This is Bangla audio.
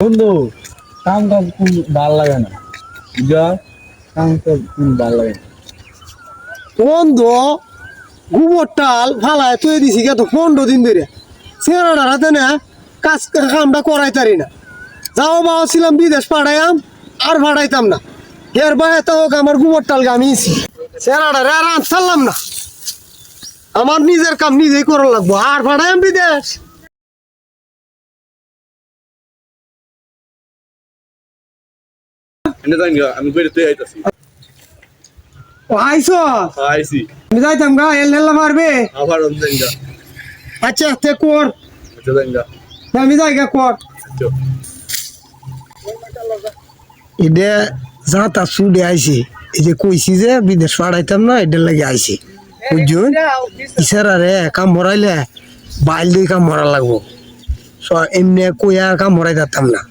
বন্ধু কাম কাম কোন ভালো লাগে না। যা কাম কাম কোন ভালো লাগে না। বন্ধু, গোবর টাল ফালায় তুই দিছি কে তো পনেরো দিন ধরে। চেহারাটার হাতে না কাজ কামটা করাই তারি না। যাও বাবা ছিলাম বিদেশ পাঠাইয়াম, আর পাঠাইতাম না। এর বাইরে তো হোক আমার গোবর টাল গামিয়েছি। চেহারাটা আর আন ছাড়লাম না। আমার নিজের কাম নিজেই করা লাগবো। আর পাঠাইয়াম বিদেশ। এনে যাই আমি কইরে তুই আইতাছি। ও আইসো আইছি। আমি যাইতাম গা এল নেলা মারবে? আবার অন গা। আচ্ছা তে কর। আচ্ছা যাই গা। আমি যাই গা কর। আচ্ছা। এটা যা তা সুডে আইছে এই যে কইছি যে বিদেশ পাঠাইতাম না এটার লাগে আইছে। বুঝছুন ইসারা রে কাম মরাইলে বাইল দিয়ে কাম মরা লাগবো। এমনি কইয়া কাম মরাই দিতাম না।